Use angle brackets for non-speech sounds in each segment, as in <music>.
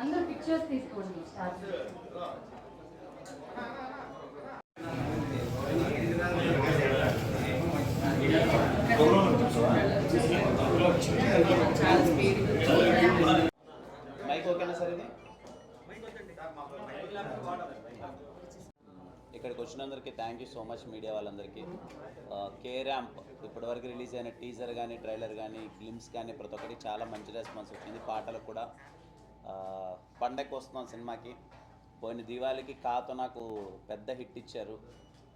అందరూ పిక్చర్స్ తీసుకోండి. Start mic ఓకేనా సార్ ఇది. ఇక్కడికి వచ్చినందరికీ thank you so much media వాళ్ళందరికీ. కే ర్యాంప్ ఇప్పటివరకు రిలీజ్ అయిన టీజర్ కానీ ట్రైలర్ కానీ గ్లిమ్స్ కానీ ప్రతి ఒక్కటి చాలా మంచి రెస్పాన్స్ వచ్చింది. పాటలకు కూడా ఆ, పండగకి వస్తున్నాం సినిమాకి. పోయిన దీవాళికి కాతో నాకు పెద్ద హిట్ ఇచ్చారు.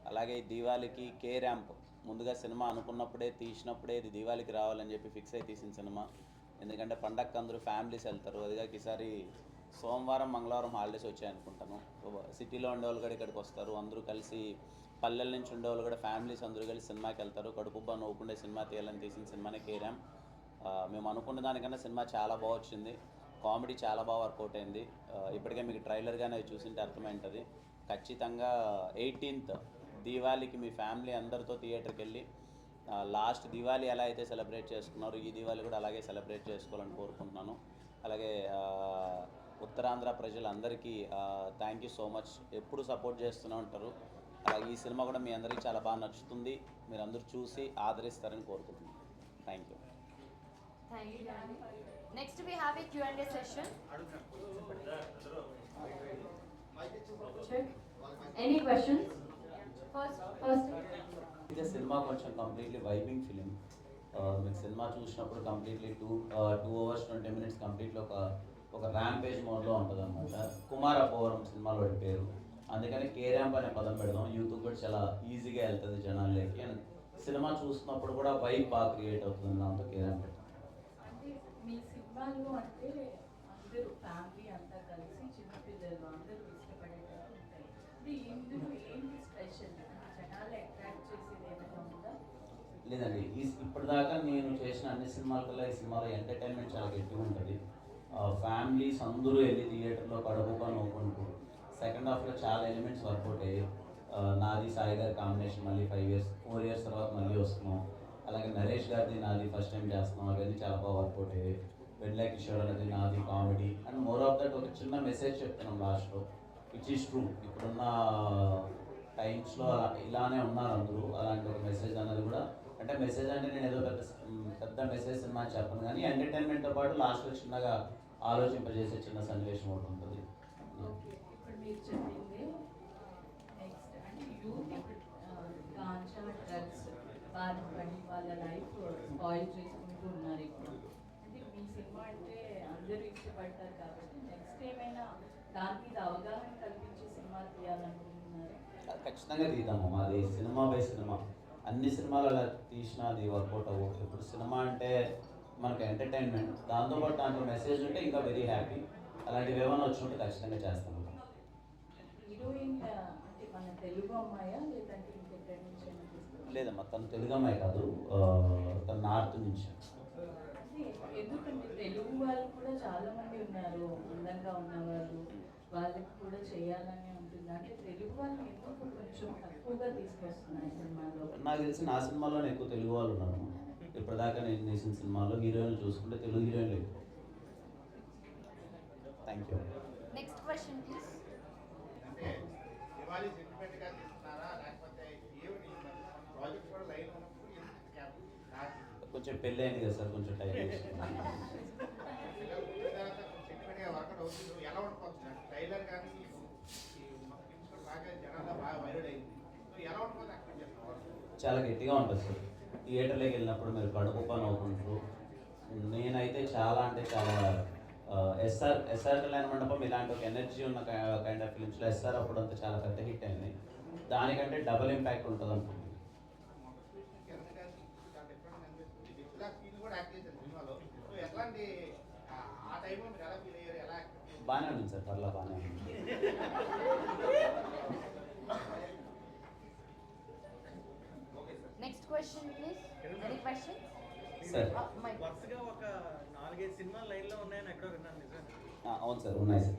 అలాగే ఈ దీవాళికి కే ర్యాంప్ ముందుగా సినిమా అనుకున్నప్పుడే తీసినప్పుడే ఇది దీవాళికి రావాలని చెప్పి ఫిక్స్ అయి తీసిన సినిమా. ఎందుకంటే పండగకి అందరూ ఫ్యామిలీస్ వెళ్తారు. అదిగా ఈసారి సోమవారం మంగళవారం హాలిడేస్ వచ్చాయి అనుకుంటాను సిటీలో ఉండేవాళ్ళు కూడా ఇక్కడికి వస్తారు. అందరూ కలిసి పల్లెల నుంచి ఉండేవాళ్ళు కూడా ఫ్యామిలీస్ అందరూ కలిసి సినిమాకి వెళ్తారు. కడుపుబ్బా నవ్వుకుండే సినిమా తీయాలని తీసిన సినిమానే కేరాం. మేము అనుకున్న దానికన్నా సినిమా చాలా బాగా వచ్చింది. కామెడీ చాలా బాగా వర్కౌట్ అయింది. ఇప్పటికే మీకు ట్రైలర్గానే అది చూసింటే అర్థమైంటుంది. ఖచ్చితంగా ఎయిటీన్త్ దీవాళికి మీ ఫ్యామిలీ అందరితో థియేటర్కి వెళ్ళి లాస్ట్ దివాళీ ఎలా అయితే సెలబ్రేట్ చేసుకున్నారో ఈ దివాళీ కూడా అలాగే సెలబ్రేట్ చేసుకోవాలని కోరుకుంటున్నాను. అలాగే ఉత్తరాంధ్ర ప్రజలందరికీ థ్యాంక్ యూ సో మచ్ ఎప్పుడు సపోర్ట్ చేస్తూనే ఉంటారు. అలాగే ఈ సినిమా కూడా మీ అందరికీ చాలా బాగా నచ్చుతుంది. మీరు అందరూ చూసి ఆదరిస్తారని కోరుకుంటున్నాను. Thank you Danny. Next, we have a Q&A session. Check any questions First, first ఇదే సినిమా కొంచెం కంప్లీట్లీ వైబింగ్ ఫిలిం మీకు సినిమా చూసినప్పుడు completely two two hours twenty minutes completely ఒక ఒక ర్యాంపేజ్ మోడ్లో ఉంటుంది అనమాట కుమార పౌరం సినిమాలో వాడి పేరు. అందుకని కే ర్యాంప్ అనే పదం పెడదాం. యూత్ కూడా చాలా ఈజీగా వెళ్తుంది జనాల్లోకి. అండ్ సినిమా చూసినప్పుడు కూడా వైబ్ బాగా క్రియేట్ అవుతుంది దాంతో కే ర్యాంప్ పెట్టాం అంటే మీ సినిమాలు అంటే అందరూ ఫ్యామిలీ అంతా కలిసి చిన్నపిల్లలు అందరూ ఇష్టపడేటట్టు ఉంటాయి. అంటే ఇందులో ఏంటి స్పెషల్ జనాలు అట్రాక్ట్ చేసేది ఏమైనా ఉందా? లేదండి. ఈ ఇప్పటిదాకా నేను చేసిన అన్ని సినిమాల కల్లా ఈ సినిమాలో ఎంటర్టైన్మెంట్ చాలా గట్టిగా ఉంటుంది. ఫ్యామిలీస్ అందరూ వెళ్ళి థియేటర్లో కడుపుగా నవ్వుకుంటూ సెకండ్ హాఫ్లో చాలా ఎలిమెంట్స్ వర్కౌట్ అయ్యాయి నాది సాయి గారి కాంబినేషన్ మళ్ళీ ఫైవ్ ఇయర్స్ ఫోర్ ఇయర్స్ తర్వాత మళ్ళీ వస్తున్నాం. అలాగే నరేష్ గారిది నాది ఫస్ట్ టైం చేస్తున్నాం. అవన్నీ చాలా బాగా వర్కౌట్ అయ్యాయి వెడ్లా కిషోర్ అనేది నాది comedy. And more of that ఒక చిన్న మెసేజ్ చెప్తున్నాం లాస్ట్లో. Which is true. ఇప్పుడున్న టైమ్స్లో అలా ఇలానే ఉన్నారు అందరూ. అలాంటి ఒక మెసేజ్ అన్నది కూడా అంటే మెసేజ్ అంటే నేను ఏదో పెద్ద పెద్ద మెసేజ్ సినిమా చెప్పను కానీ ఎంటర్టైన్మెంట్తో పాటు లాస్ట్లో చిన్నగా ఆలోచింపజేసే చిన్న సన్నివేశం ఒకటి ఉంటుంది. ఓకే ఇప్పుడు మీరు చెప్పింది నెక్స్ట్ అంటే యూత్ ఇప్పుడు గాంజా డ్రగ్స్ బాధ పడి వాళ్ళ లైఫ్ స్పాయిల్ చేసుకుంటూ ఉన్నారు ఇప్పుడు. అంటే మీ సినిమా అంటే అందరూ ఇష్టపడతారు కాబట్టి నెక్స్ట్ ఏమైనా దాని మీద అవగాహన కల్పించే సినిమా తీయాలనుకుంటున్నారు? ఖచ్చితంగా తీద్దాము. మాది సినిమా బై సినిమా. అన్ని సినిమాలు అలా తీసినా అది వర్కౌట్ అవ్వదు ఇప్పుడు సినిమా అంటే మనకు ఎంటర్టైన్మెంట్. దాంతోపాటు దాంట్లో మెసేజ్ ఉంటే ఇంకా వెరీ హ్యాపీ అలాంటివి ఏమైనా వచ్చి ఉంటే ఖచ్చితంగా తీసుకున్నారా? లేదమ్మా తను తెలుగు అమ్మాయి కాదు. తను నార్త్ నుంచి. ఎందుకంటే తెలుగు వాళ్ళు కూడా చాలా మంది ఉన్నారు. అందంగా ఉన్నవారు వాళ్ళకి కూడా చేయాలని ఉంటుంది. అంటే తెలుగు వాళ్ళని ఎందుకు కొంచెం తక్కువగా తీసుకొస్తున్నారు సినిమాలో నాకు తెలిసి నా సినిమాలోనే ఎక్కువ తెలుగు వాళ్ళు ఉన్నారు. ఇప్పటిదాకా నేను తీసిన సినిమాలో హీరోయిన్లు చూసుకుంటే తెలుగు హీరోయిన్లు ఎక్కువ. Thank you next question, please. Diwali సెంటిమెంట్గా తీసుకున్నారా లేకపోతే ఏమిటి? ప్రాజెక్ట్ కూడా లైన్ ఉన్నప్పుడు ఎందుకు క్యాప్ నాకు కొంచెం పెళ్ళి అయింది కదా సార్ కొంచెం టైం <laughs> తీసుకున్నాను పిల్లలు పుట్టిన తర్వాత సెంటిమెంట్గా వర్కౌట్ అవుతుంది ఎలా ఉండిపోతుంది టైలర్ కానీ ఈ ఫిల్మ్స్ కూడా బాగా జనాల్లో బాగా వైరల్ అయింది సో ఎలా ఉండిపోతుంది అక్కడ చెప్తాను చాలా గట్టిగా ఉంటుంది సార్. థియేటర్లోకి వెళ్ళినప్పుడు మీరు కడుపు పని అవుకుంటారు నేనైతే చాలా అంటే చాలా ఎస్ఆర్ ఎస్ఆర్ కళ్యాణ మండపం ఇలాంటి ఒక ఎనర్జీ ఉన్న కైండ్ ఆఫ్ ఫిలిమ్స్లో ఎస్ఆర్ అప్పుడు అంతా చాలా పెద్ద హిట్ అయింది. దానికంటే డబుల్ ఇంపాక్ట్ ఉంటుంది అనుకుంటున్నాను బాగానే ఉంది సార్ పర్లా బాగానే ఉంది. వరుసగా ఒక నాలుగైదు సినిమాలు ఉన్నాయని ఎక్కడో విన్నాను అవును సార్ ఉన్నాయి సార్.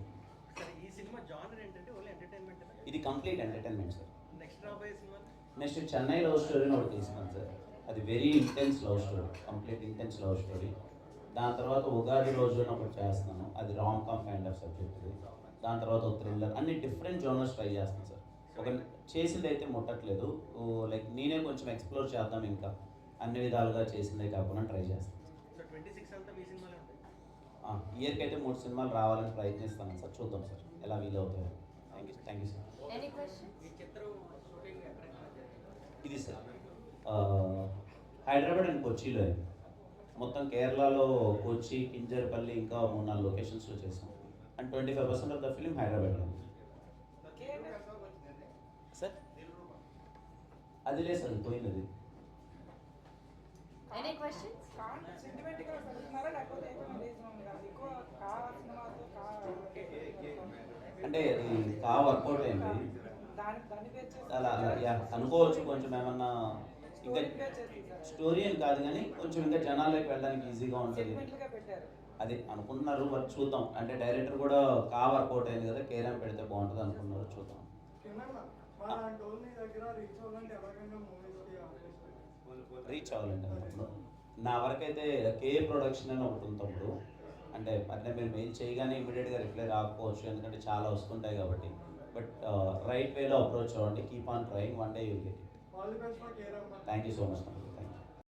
సరే ఈ సినిమా జానర్ ఏంటంటే ఓన్లీ ఎంటర్టైన్మెంట్ ఇది కంప్లీట్ ఎంటర్టైన్మెంట్ సార్. నెక్స్ట్ రాబోయే cinema next Chennai love story ఒకటి తీసుకున్నాను సార్. అది very intense love story complete intense love story. దాని తర్వాత ఉగాది రోజున ఒకటి చేస్తున్నాను. అది rom com kind of subject ఇది. దాని తర్వాత ఒక థ్రిల్లర్ అన్ని డిఫరెంట్ జోనర్స్ ట్రై చేస్తాను సార్. ఒక చేసింది అయితే ముట్టట్లేదు. లైక్ నేనే కొంచెం ఎక్స్ప్లోర్ చేద్దాం ఇంకా. అన్ని విధాలుగా చేసిందే కాకుండా ట్రై చేస్తాను ఇయర్కి అయితే మూడు సినిమాలు రావాలని ప్రయత్నిస్తాను సార్. చూద్దాం సార్. ఎలా వీలవుతాయో thank you thank you sir Any questions? ఈ చిత్రం షూటింగ్ ఎక్కడెక్కడ జరిగింది? ఇది సార్. ఆ, హైదరాబాద్ అండ్ కొచ్చిలో అయింది. మొత్తం కేరళలో కొచ్చి కింజర్పల్లి ఇంకా మూడు నాలుగు లొకేషన్స్లో చేసాం. And twenty five percent of the film హైదరాబాద్లో ఉంది. సార్? అది లేదు సార్ పోయింది అది Any questions? సెంటిమెంట్గా పెడుతున్నారా లేకపోతే ఏమైనా రీజన్ ఉంది కదా ఎక్కువ కా సినిమాతో కా అంటే అది కా వర్కౌట్ అయింది అలా అనుకోవచ్చు కొంచెం ఏమన్నా ఇంకా స్టోరీ అని కాదు కానీ కొంచెం ఇంకా జనాల్లోకి వెళ్ళడానికి ఈజీగా ఉంటుంది. అది అనుకుంటున్నారు మరి చూద్దాం. అంటే డైరెక్టర్ కూడా కా వర్కౌట్ అయింది కదా కేరాం పెడితే బాగుంటుంది అనుకున్నారు చూద్దాం. రీచ్ అవ్వాలండి అన్నప్పుడు. నా వరకైతే కే ప్రొడక్షన్ అని ఒకటి తమ్ముడు. అంటే అంటే మీరు మెయిల్ చేయగానే ఇమీడియట్గా రిప్లై రాకపోవచ్చు ఎందుకంటే చాలా వస్తుంటాయి కాబట్టి. బట్ రైట్ వేలో అప్రోచ్ అవ్వండి. Keep on trying. One day you get it. Thank you so much